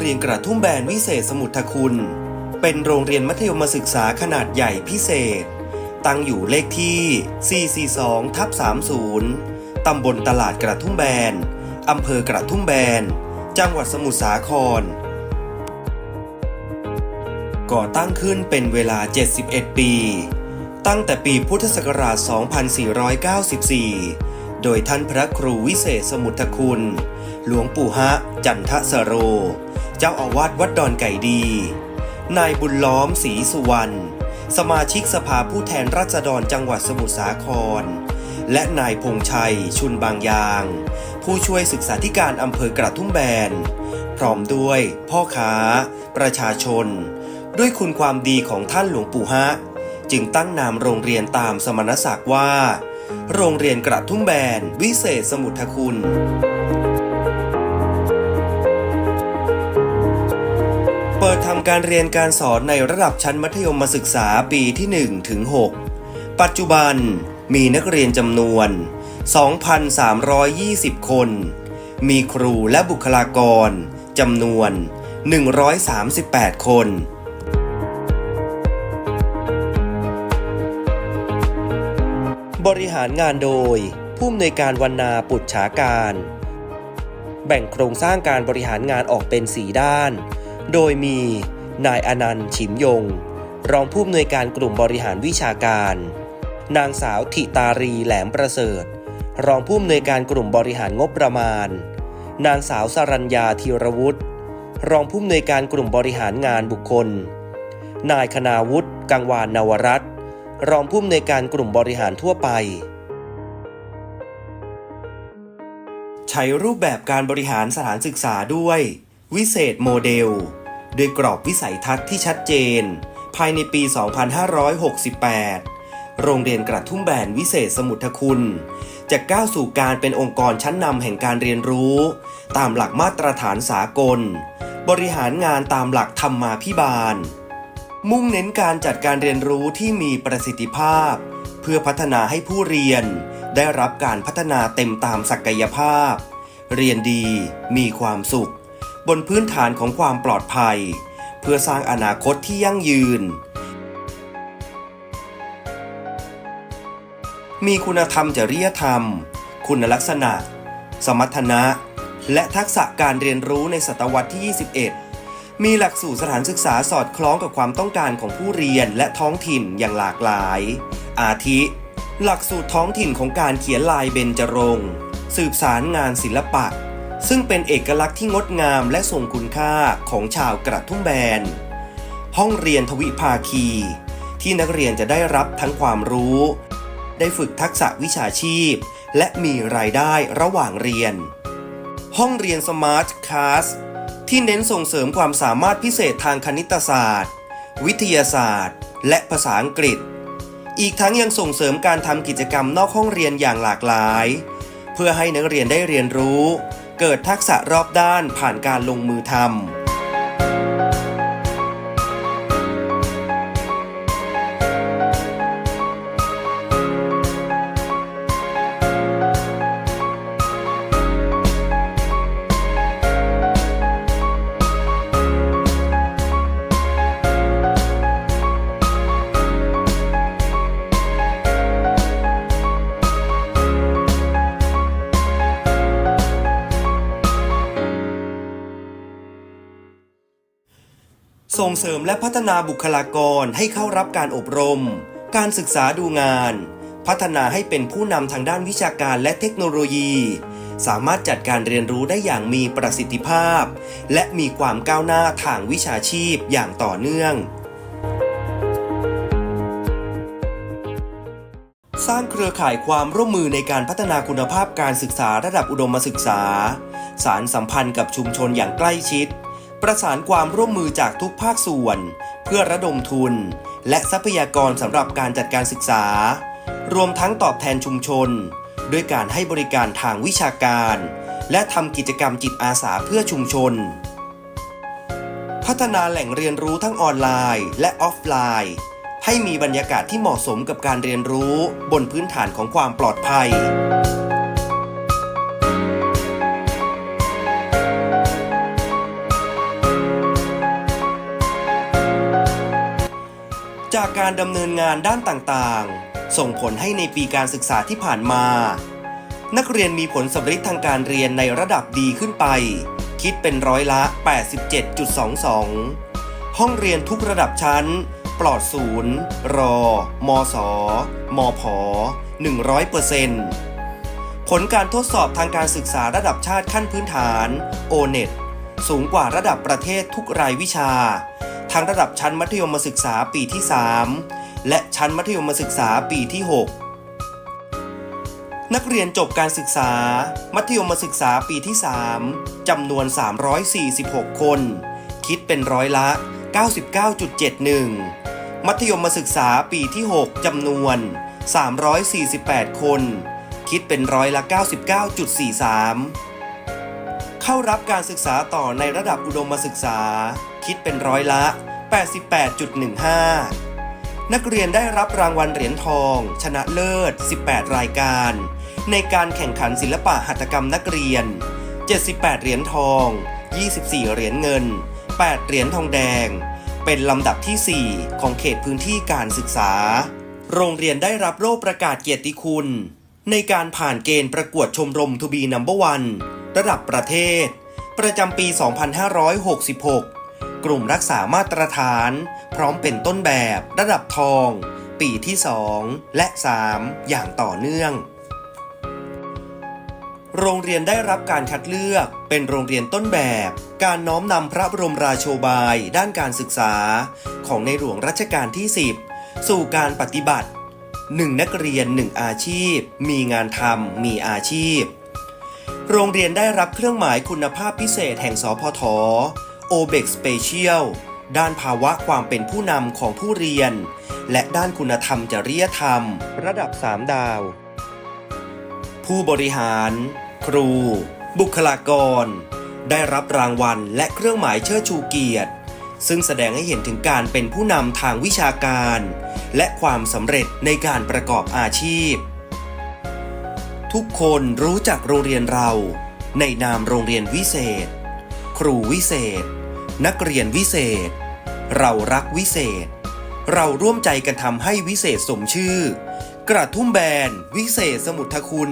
เรียนกระทุ่มแบนวิเศษสมุทรคุณ เป็นโรงเรียนมัธยมศึกษาขนาดใหญ่พิเศษ ตั้งอยู่เลขที่ 442 ทับ 30 ตำบลตลาดกระทุ่มแบน อำเภอกระทุ่มแบน จังหวัดสมุทรสาคร ก่อตั้งขึ้นเป็นเวลา 71 ปี ตั้งแต่ปีพุทธศักราช 2494โดยท่านพระครูวิเศษสมุทรคุณ หลวงปู่ฮะ จันทสโร เจ้าอาวาสวัดดอนไก่ดี นายบุญล้อมศรีสุวรรณ สมาชิกสภาผู้แทนราษฎรจังหวัดสมุทรสาคร และนายพงชัย ชุนบางยาง ผู้ช่วยศึกษาธิการอำเภอกระทุ่มแบน พร้อมด้วยพ่อค้า ประชาชน ด้วยคุณความดีของท่านหลวงปู่ฮะ จึงตั้งนามโรงเรียนตามสมณศักดิ์ว่า โรงเรียนกระทุ่มแบน วิเศษสมุทรคุณ เปิดทำการเรียนการสอนในระดับชั้นมัธยมศึกษาปีที่1ถึง6ปัจจุบันมีนักเรียนจำนวน 2,320 คน มีครูและบุคลากรจำนวน 138 คนบริหารงานโดย ผู้อำนวยการวันนาปุจฉาการ แบ่งโครงสร้างการบริหารงานออกเป็น4ด้าน โดยมีนายอนันต์ฉิมยง รองผู้อำนวยการกลุ่มบริหารวิชาการ นางสาวธิตารีแหลมประเสริฐ รองผู้อำนวยการกลุ่มบริหารงบประมาณ นางสาวสรัญญาธีรวุฒิรองผู้อำนวยการกลุ่มบริหารงานบุคคล นายคณาวุฒิกังวานนวรัตน์รองผู้อำนวยการกลุ่มบริหารทั่วไป ใช้รูปแบบการบริหารสถานศึกษาด้วย วิเศษโมเดล โดยกรอบวิสัยทัศน์ที่ชัดเจน ภายในปี 2568 โรงเรียนกระทุ่มแบนวิเศษสมุทรคุณ จะก้าวสู่การเป็นองค์กรชั้นนำแห่งการเรียนรู้ ตามหลักมาตรฐานสากล บริหารงานตามหลักธรรมาภิบาล มุ่งเน้นการจัดการเรียนรู้ที่มีประสิทธิภาพ เพื่อพัฒนาให้ผู้เรียน ได้รับการพัฒนาเต็มตามศักยภาพ เรียนดีมีความสุข บนพื้นฐานของความปลอดภัย เพื่อสร้างอนาคตที่ยั่งยืน มีคุณธรรมจริยธรรม คุณลักษณะ สมรรถนะ และทักษะการเรียนรู้ในศตวรรษที่ 21 มีหลักสูตรสถานศึกษาสอดคล้องกับความต้องการของผู้เรียนและท้องถิ่นอย่างหลากหลาย อาทิ หลักสูตรท้องถิ่นของการเขียนลายเบญจรงค์ สืบสารงานศิลปะ ซึ่งเป็นเอกลักษณ์ที่งดงามและทรงคุณค่าของชาวกระทุ่มแบน ห้องเรียนทวิภาคี ที่นักเรียนจะได้รับทั้งความรู้ ได้ฝึกทักษะวิชาชีพ และมีรายได้ระหว่างเรียน ห้องเรียนสมาร์ทคลาสที่เน้นส่งเสริมความสามารถพิเศษทางคณิตศาสตร์ วิทยาศาสตร์ และภาษาอังกฤษ อีกทั้งยังส่งเสริมการทำกิจกรรมนอกห้องเรียนอย่างหลากหลาย เพื่อให้นักเรียนได้เรียนรู้ เกิดทักษะรอบด้านผ่านการลงมือทำ ส่งเสริมและพัฒนาบุคลากรให้เข้ารับการอบรม การศึกษาดูงาน พัฒนาให้เป็นผู้นำทางด้านวิชาการและเทคโนโลยี สามารถจัดการเรียนรู้ได้อย่างมีประสิทธิภาพ และมีความก้าวหน้าทางวิชาชีพอย่างต่อเนื่อง สร้างเครือข่ายความร่วมมือในการพัฒนาคุณภาพการศึกษาระดับอุดมศึกษา สารสัมพันธ์กับชุมชนอย่างใกล้ชิด ประสานความร่วมมือจากทุกภาคส่วน เพื่อระดมทุน และทรัพยากรสำหรับการจัดการศึกษา รวมทั้งตอบแทนชุมชน ด้วยการให้บริการทางวิชาการ และทำกิจกรรมจิตอาสาเพื่อชุมชน พัฒนาแหล่งเรียนรู้ทั้งออนไลน์ และออฟไลน์ ให้มีบรรยากาศที่เหมาะสมกับการเรียนรู้บนพื้นฐานของความปลอดภัย การดำเนินงานด้านต่างๆ ส่งผลให้ในปีการศึกษาที่ผ่านมา นักเรียนมีผลสำเร็จทางการเรียนในระดับดีขึ้นไป คิดเป็นร้อยละ 87.22 ห้องเรียนทุกระดับชั้น ปลอดศูนย์ รอ มสมผ100%ผลการทดสอบทางการศึกษาระดับชาติขั้นพื้นฐาน O-NET สูงกว่าระดับประเทศทุกรายวิชา ทั้งระดับชั้นมัธยมศึกษาปีที่ 3 และชั้นมัธยมศึกษาปีที่ 6 นักเรียนจบการศึกษา มัธยมศึกษาปีที่ 3จำนวน 346 คน คิดเป็นร้อยละ 99.71 มัธยมศึกษาปีที่ 6จำนวน 348 คน คิดเป็นร้อยละ 99.43 เข้ารับการศึกษาต่อในระดับอุดมศึกษา คิดเป็นร้อยละ 88.15 นักเรียนได้รับรางวัลเหรียญทอง ชนะเลิศ 18 รายการ ในการแข่งขันศิลปะหัตถกรรมนักเรียน 78 เหรียญทอง 24 เหรียญเงิน 8 เหรียญทองแดง เป็นลำดับที่ 4 ของเขตพื้นที่การศึกษา โรงเรียนได้รับโล่ประกาศเกียรติคุณ ในการผ่านเกณฑ์ประกวดชมรมทูบีนัมเบอร์วันระดับประเทศ ประจำปี 2566 กลุ่มรักษามาตรฐาน พร้อมเป็นต้นแบบระดับทอง ปีที่ 2 และ 3 อย่างต่อเนื่อง โรงเรียนได้รับการคัดเลือกเป็นโรงเรียนต้นแบบ การน้อมนำพระบรมราโชบายด้านการศึกษา ของในหลวงรัชกาลที่ 10 สู่การปฏิบัติ 1 นักเรียน 1 อาชีพ มีงานทำมีอาชีพ โรงเรียนได้รับเครื่องหมายคุณภาพพิเศษแห่งสพท o b e x Special ด้านภาวะความเป็นผู้นำของผู้เรียน และด้านคุณธรรมจริยธรรม ระดับ 3 ดาว ผู้บริหาร ครู บุคลากร ได้รับรางวัลและเครื่องหมายเชิดชูเกียรติ ซึ่งแสดงให้เห็นถึงการเป็นผู้นำทางวิชาการ และความสำเร็จในการประกอบอาชีพ ทุกคนรู้จักโรงเรียนเราในนามโรงเรียนวิเศษ ครูวิเศษ นักเรียนวิเศษ เรารักวิเศษ เราร่วมใจกันทำให้วิเศษสมชื่อ กระทุ่มแบน วิเศษสมุทรคุณ